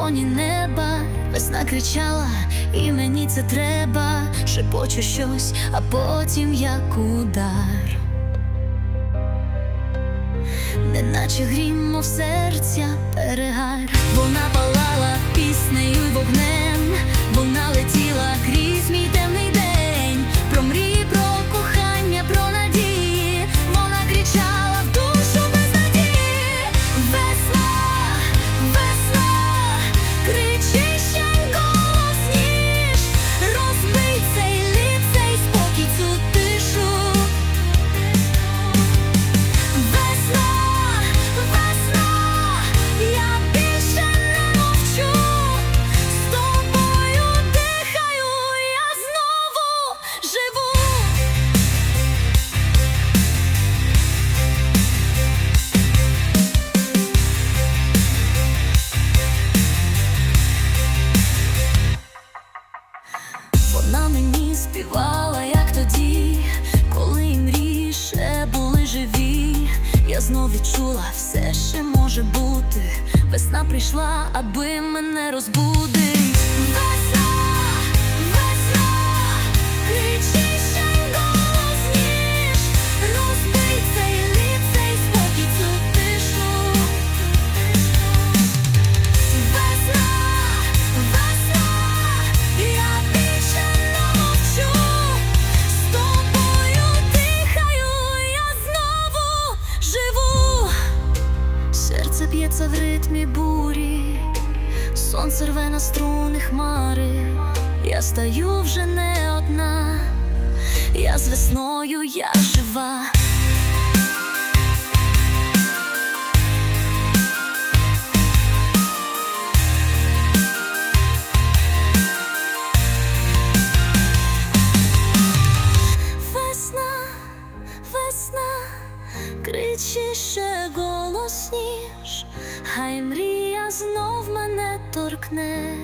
фоні неба весна кричала, і мені це треба. Шепочу щось, а потім як удар. Неначе грім, мов серця перегар. Вона палала піснею й вогнем, Вона мені співала, як тоді, коли мрії ще були живі. Я знов відчула все, що може бути. Весна прийшла, аби мене розбудить. Серце в ритмі бурі, сонце рве на струни хмари. Я стаю вже не одна, я з весною, я жива. Хай мрія знов мене торкне.